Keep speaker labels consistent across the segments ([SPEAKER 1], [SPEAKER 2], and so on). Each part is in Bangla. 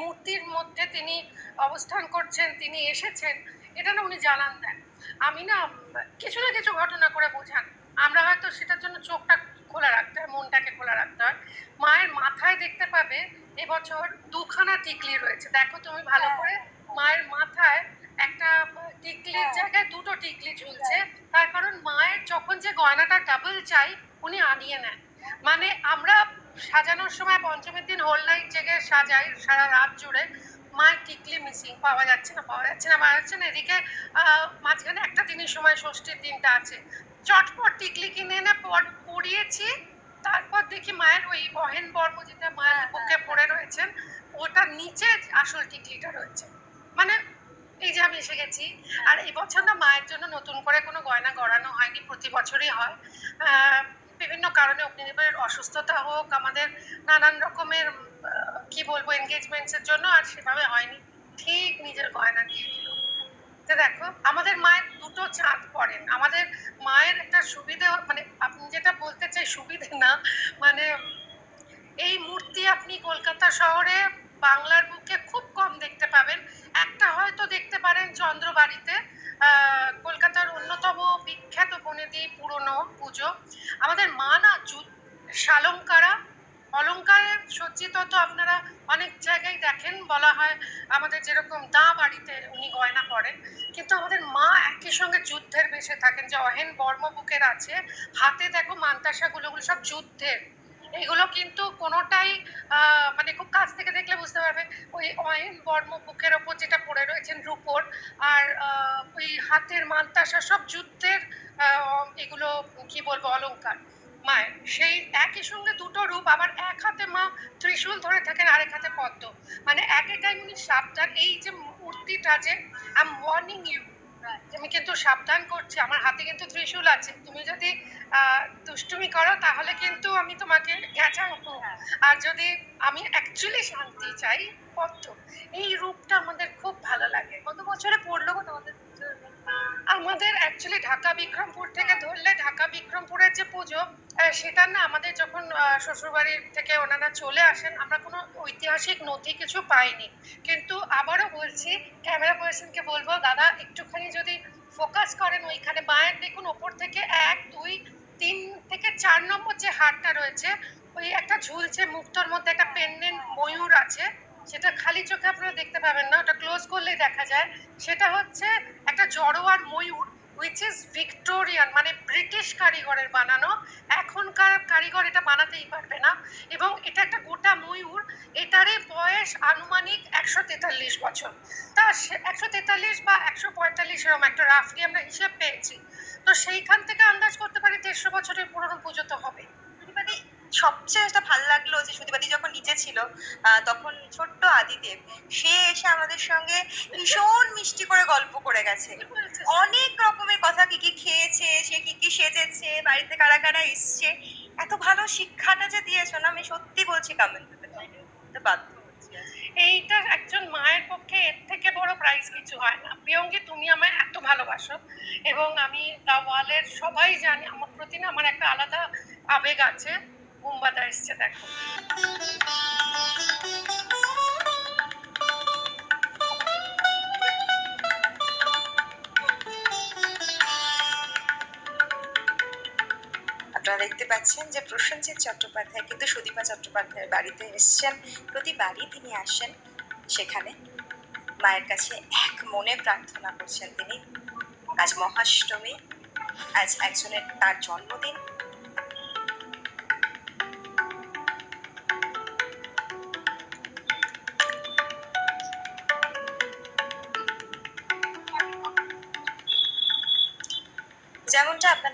[SPEAKER 1] মূর্তির মধ্যে তিনি অবস্থান করছেন তিনি এসেছেন এটা না উনি জানান দেন। আমি না কিছু না কিছু ঘটনা করে বোঝান। আমরা হয়তো সেটার জন্য চোখটা খোলা রাখতে হয় মনটাকে খোলা রাখতে হয়। মায়ের মাথায় দেখতে পাবে এবছর দুখানা টিকলি রয়েছে। দেখো তুমি ভালো করে মায়ের মাথায় একটা টিকলির জায়গায় দুটো টিকলি ঝুলছে। তার কারণ মায়ের যখন যে গয়নাটা ডাবল চাই উনি আনিয়ে নেন। মানে আমরা সাজানোর সময় পঞ্চমীর দিন হোল নাইট জেগে সাজাই সারা রাত জুড়ে। মায়ের টিকলি মিসিং পাওয়া যাচ্ছে না পাওয়া যাচ্ছে না পাওয়া যাচ্ছে না। এদিকে মাঝখানে একটা দিনের সময় ষষ্ঠীর দিনটা আছে। চটপট টিকলি কিনে এনে পরিয়েছি। তারপর দেখি মায়ের ওই বহেন বর্ম যেটা মায়ের বুকে পড়ে রয়েছেন ওটার নিচে আসল টিকলিটা রয়েছে। মানে এই যে আমি এসে গেছি। আর এই বছর না মায়ের জন্য নতুন করে কোনো গয়না গড়ানো হয়নি প্রতি বছরই হয়। আহ, বিভিন্ন কারণে অগ্নিদেবের অসুস্থতা হোক আমাদের নানান রকমের কি বলব এনগেজমেন্টসের জন্য আর সেভাবে হয়নি। ঠিক নিজের গয়না নিয়ে নিল তো দেখো আমাদের মায়ের দুটো চাঁদ পড়েন। আমাদের মায়ের একটা সুবিধে মানে আপনি যেটা বলতে চাই সুবিধে না মানে এই মূর্তি আপনি কলকাতা শহরে বাংলার বুকে খুব কম দেখতে পাবেন। একটা হয়তো দেখতে পারেন চন্দ্রবাড়িতে আহ, বিখ্যাত পুরনো পুজো। আমাদের মা না শালঙ্কারা অলঙ্কারে সজ্জিত তো আপনারা অনেক জায়গায় দেখেন বলা হয়, আমাদের যেরকম দা বাড়িতে উনি গয়না পরেন। কিন্তু আমাদের মা একই সঙ্গে যুদ্ধের বেশে থাকেন। যে অহেন বর্মবুকের আছে, হাতে দেখো মান্তাসাগুলো সব যুদ্ধের। এগুলো কিন্তু কোনোটাই মানে খুব কাছ থেকে দেখলে বুঝতে পারবে। ওই অয়েন বর্ম বুকের ওপর যেটা পড়ে রয়েছেন রূপোর, আর ওই হাতের মান্তাসা সব যুদ্ধের এগুলো কি বলব অলংকার। মায়ের সেই একই সঙ্গে দুটো রূপ আবার এক হাতে মা ত্রিশূল ধরে থাকেন আরেক হাতে পদ্ম। মানে এক এক টাইম উনি সাবধান। এই যে মূর্তিটা যে আই এম ওয়ার্নিং ইউ আমি কিন্তু সাবধান করছি আমার হাতে কিন্তু ত্রিশূল আছে। তুমি যদি আহ, দুষ্টুমি করো তাহলে কিন্তু আমি তোমাকে ঘেঁচাবো আর যদি আমি অ্যাকচুয়ালি শান্তি চাই পদ্ম। এই রূপটা আমাদের খুব ভালো লাগে।
[SPEAKER 2] কত বছরে পড়ল গো তোমাদের?
[SPEAKER 1] আমাদের অ্যাকচুয়ালি ঢাকা বিক্রমপুর থেকে ধরলে ঢাকা বিক্রমপুরের যে পুজো সেটা না আমাদের যখন শ্বশুরবাড়ির থেকে ওনারা চলে আসেন, আমরা কোনো ঐতিহাসিক নথি কিছু পাইনি। কিন্তু আবারও বলছি ক্যামেরা পার্সনকে বলব, দাদা, একটুখানি যদি ফোকাস করেন ওইখানে, মায়ের দেখুন ওপর থেকে এক, দুই, তিন থেকে চার নম্বর যে হাটটা রয়েছে, ওই একটা ঝুলছে মুক্তোর মধ্যে, একটা পেন্ডেন্ট ময়ূর আছে সেটা খালি চোখে আপনারা দেখতে পাবেন না, ওটা ক্লোজ করলেই দেখা যায়। সেটা হচ্ছে একটা জড়োয়ার ময়ূর উইচ ইজ ভিক্টোরিয়ান মানে ব্রিটিশ কারিগরের বানানো। এখনকার কারিগর এটা বানাতেই পারবে না। এবং এটা একটা গোটা ময়ূর, এটারই বয়স আনুমানিক একশো তেতাল্লিশ বছর। তা একশো তেতাল্লিশ বা একশো পঁয়তাল্লিশ এরকম একটা রাফলি আমরা হিসেব পেয়েছি। তো সেইখান থেকে আন্দাজ করতে পারি দেড়শো বছরের পুরনো পুজো তো হবে
[SPEAKER 2] সবচেয়ে যেটা ভালো লাগল যে সুদীপাদি যখন নিচে ছিল তখন ছোট্ট আদিদেব সে এসে আমাদের সঙ্গে ভীষণ মিষ্টি করে গল্প করে গেছে। অনেক রকমের কথা, কি কি খেয়েছে, সে কি কি সেজেছে, বাড়িতে কারা কারা এসছে, এত ভালো শিক্ষাটা যে দিয়েছ না, আমি সত্যি বলছি কমেন্ট বাধ্য
[SPEAKER 1] এইটা একজন মায়ের পক্ষে এর থেকে বড় প্রাইজ কিছু হয় না। প্রিয়ঙ্গি তুমি আমায় এত ভালোবাসো এবং আমি দা ওয়ালের সবাই জানি, আমার প্রতি না আমার একটা আলাদা আবেগ আছে। বুম্বাদা এসছে, দেখো।
[SPEAKER 2] আপনারা দেখতে পাচ্ছেন যে প্রসেনজিৎ চট্টোপাধ্যায় কিন্তু সুদীপা চট্টোপাধ্যায়ের বাড়িতে এসছেন। প্রতিবারই তিনি আসেন সেখানে। মায়ের কাছে এক মনে প্রার্থনা করছেন তিনি। আজ মহাষ্টমী, আজ একজনের তার জন্মদিন।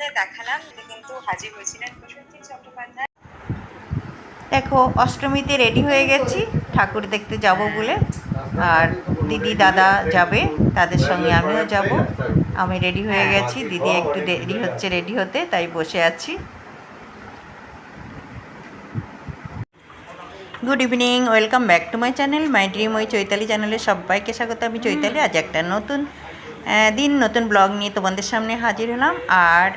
[SPEAKER 2] আপনাদের দেখালাম কিন্তু হাজির হয়েছিলেন প্রসেনজিৎ চট্টোপাধ্যায়।
[SPEAKER 3] দেখো, অষ্টমীতে রেডি হয়ে গেছি, ঠাকুর দেখতে যাব বলে। আর দিদি, দাদা যাবে, তাদের সঙ্গে আমিও যাব। আমি রেডি হয়ে গেছি, দিদি একটু দেরি হচ্ছে রেডি হতে, তাই বসে আছি। Good evening welcome back to my channel my dream ওই চৈতালি চ্যানেলে সবাইকে স্বাগত। আমি চৈতালি, আজ একটা নতুন দিন নতুন ব্লগ নিয়ে তোমাদের সামনে হাজির হলাম। আর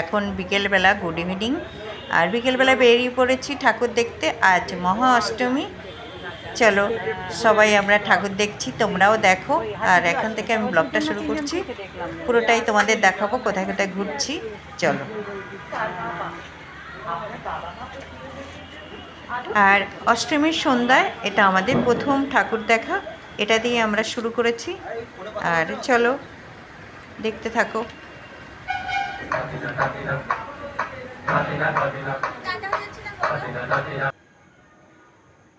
[SPEAKER 3] এখন বিকেলবেলা গুড ইভিনিং আর বিকেলবেলা বেরিয়ে পড়েছি ঠাকুর দেখতে। আজ মহা অষ্টমী। চলো, সবাই আমরা ঠাকুর দেখছি, তোমরাও দেখো। আর এখন থেকে আমি ব্লগটা শুরু করছি। পুরোটাই তোমাদের দেখাবো, কোথায় কোথায় ঘুরছি। চলো। আর অষ্টমীর সন্ধ্যায় এটা আমাদের প্রথম ঠাকুর দেখা। এটা দিয়ে আমরা শুরু করেছি। আর চলো, দেখতে থাকো।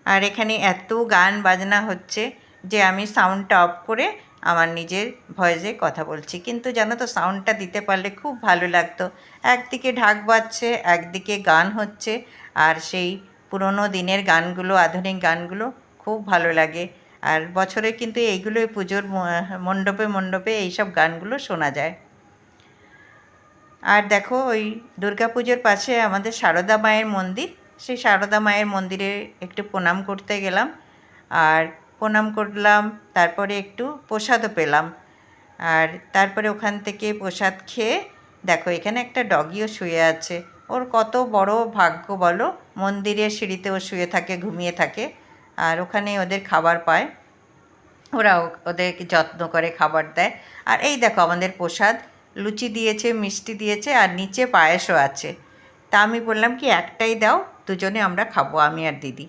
[SPEAKER 3] আর এখানে এত গান বাজনা হচ্ছে যে আমি সাউন্ডটা অফ করে আমার নিজের ভয়েসে কথা বলছি। কিন্তু জানো তো সাউন্ডটা দিতে পারলে খুব ভালো লাগতো। একদিকে ঢাক বাজছে, একদিকে গান হচ্ছে। আর সেই পুরোনো দিনের গানগুলো, আধুনিক গানগুলো খুব ভালো লাগে। আর বছরে কিন্তু এইগুলোই পুজোর মণ্ডপে মণ্ডপে এইসব গানগুলো শোনা যায়। আর দেখো ওই দুর্গা পুজোর পাশে আমাদের সারদা মায়ের মন্দির। সেই সারদা মায়ের মন্দিরে একটু প্রণাম করতে গেলাম। আর প্রণাম করলাম, তারপরে একটু প্রসাদও পেলাম। আর তারপরে ওখান থেকে প্রসাদ খেয়ে দেখো এখানে একটা ডগিও শুয়ে আছে। ওর কত বড় ভাগ্য বলো, মন্দিরের সিঁড়িতেও শুয়ে থাকে, ঘুমিয়ে থাকে। আর ওখানে ওদের খাবার পায়। ওরা ওদেরকে যত্ন করে খাবার দেয়। আর এই দেখো আমাদের প্রসাদ, লুচি দিয়েছে, মিষ্টি দিয়েছে, আর নিচে পায়েসও আছে। তা আমি বললাম কি, একটাই দাও, দুজনে আমরা খাব, আমি আর দিদি।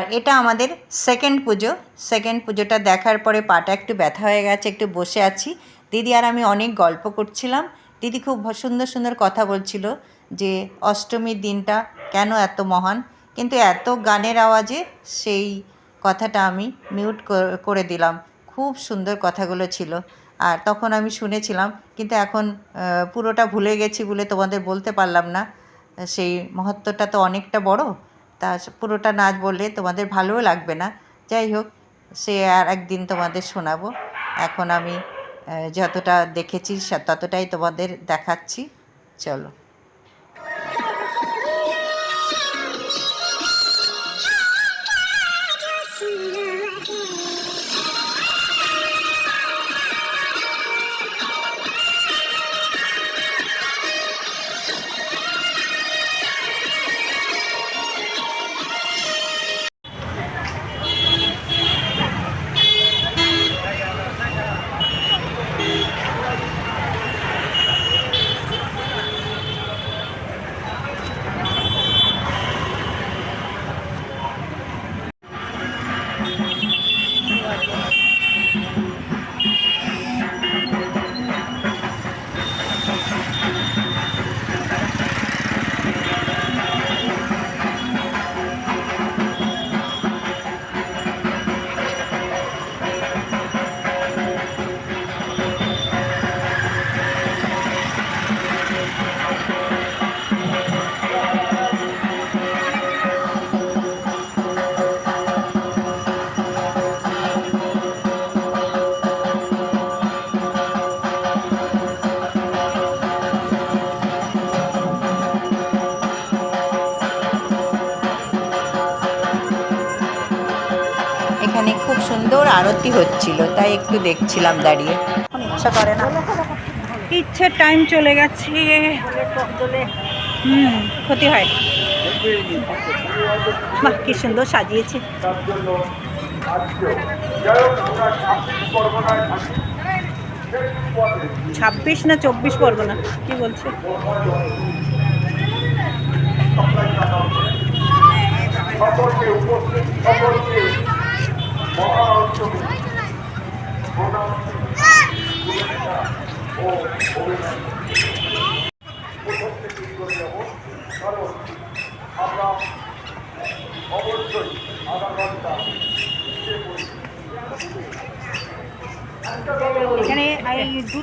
[SPEAKER 3] আর এটা আমাদের সেকেন্ড পুজো। সেকেন্ড পুজোটা দেখার পরে পাটা একটু ব্যথা হয়ে গেছে, একটু বসে আছি। দিদি আর আমি অনেক গল্প করছিলাম। দিদি খুব সুন্দর সুন্দর কথা বলছিল যে, অষ্টমীর দিনটা কেন এত মহান? কিন্তু এত গানের আওয়াজে সেই কথাটা আমি মিউট করে দিলাম। খুব সুন্দর কথাগুলো ছিল। আর তখন আমি শুনেছিলাম, কিন্তু এখন পুরোটা ভুলে গেছি বলে তোমাদের বলতে পারলাম না। সেই মহত্বটা তো অনেকটা বড়। তা পুরোটা নাচ বললে তোমাদের ভালোও লাগবে না। যাই হোক, সে আর একদিন তোমাদের শোনাবো। এখন আমি যতটা দেখেছি ততটাই তোমাদের দেখাচ্ছি। চলো। আরতি হচ্ছিল তাই একটু দেখছিলাম দাঁড়িয়ে। ইচ্ছা করে না। ইচ্ছে টাইম চলে গেছে। হুম ক্ষতি হয়। বাহ কি সুন্দর সাজিয়েছে। ছাব্বিশ না চব্বিশ পরগনা কি বলছে?
[SPEAKER 4] সকলকে উপস্থিত সকলকে মহা উৎসবে ও অভিনন্দন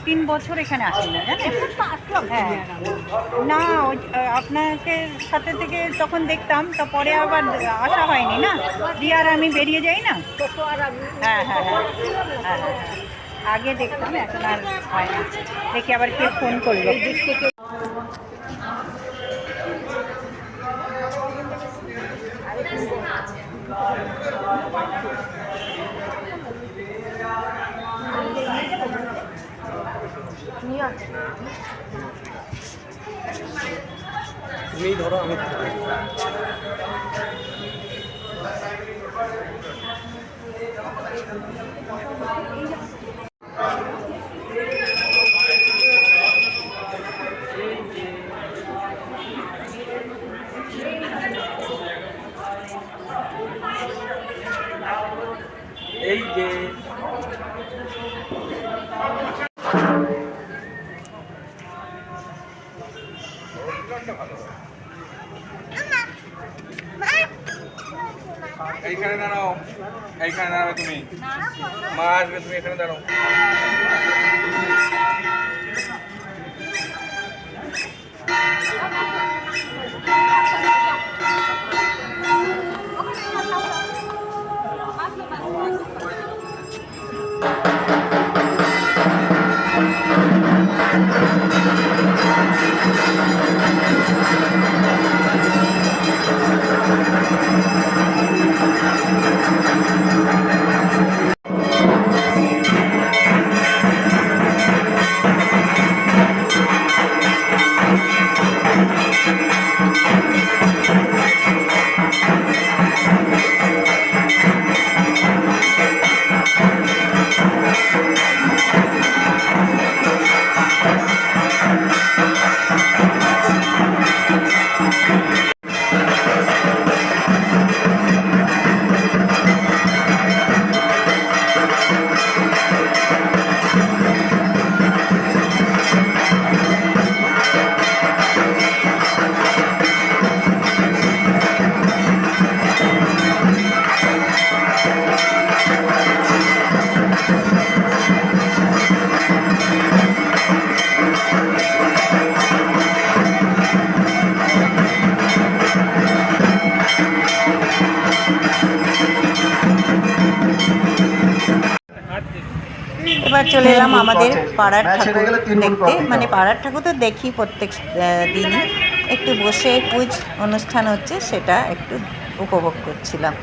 [SPEAKER 4] তিন বছর এখানে আসি না জানেন? হ্যাঁ। না আপনাকে সাথে থেকে তখন দেখতাম, তো পরে আবার আসা হয়নি না? দিয়ে আর আমি বেরিয়ে যাই না? হ্যাঁ হ্যাঁ হ্যাঁ হ্যাঁ হ্যাঁ। আগে দেখতাম, এখন আর হয় না। দেখি আবার কে ফোন করল।
[SPEAKER 5] তুমি ধরো আমি এই
[SPEAKER 6] এইখানে দাঁড়াও। এইখানে দাঁড়াবে তুমি। মা আসবে তুমি এখানে দাঁড়াও।
[SPEAKER 3] এবার চলে এলাম আমাদের পাড়ার ঠাকুর দেখতে। মানে পাড়ার ঠাকুর তো দেখি প্রত্যেক দিনই। একটু বসে কুইজ অনুষ্ঠান হচ্ছে সেটা একটু উপভোগ করছিলাম।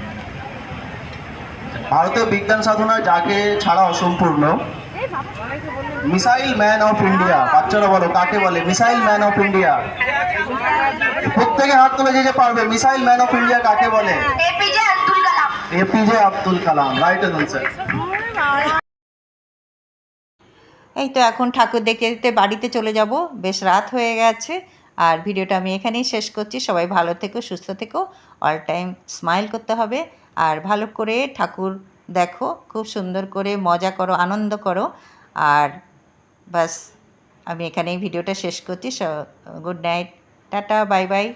[SPEAKER 5] ভারতীয় বিজ্ঞান সাধনা যাকে ছাড়া অসম্পূর্ণ। মিসাইল ম্যান অফ ইন্ডিয়া বাচ্চারা বলো কাকে বলে? মিসাইল ম্যান অফ ইন্ডিয়া প্রত্যেকে হাত তুলে যে যে পারবে মিসাইল ম্যান অফ ইন্ডিয়া কাকে বলে?
[SPEAKER 2] APJ Abdul Kalam
[SPEAKER 5] APJ Abdul Kalam right answer
[SPEAKER 3] এই তো এখন ঠাকুর দেখতে দেখতে বাড়িতে চলে যাব। বেশ রাত হয়ে গেছে। আর ভিডিওটা আমি এখানেই শেষ করছি। সবাই ভালো থেকো সুস্থ থেকো। অল টাইম স্মাইল করতে হবে। আর ভালো করে ঠাকুর দেখো, খুব সুন্দর করে মজা করো, আনন্দ করো। আর বাস আমি এখানেই ভিডিওটা শেষ করছি। Good night, tata, bye bye.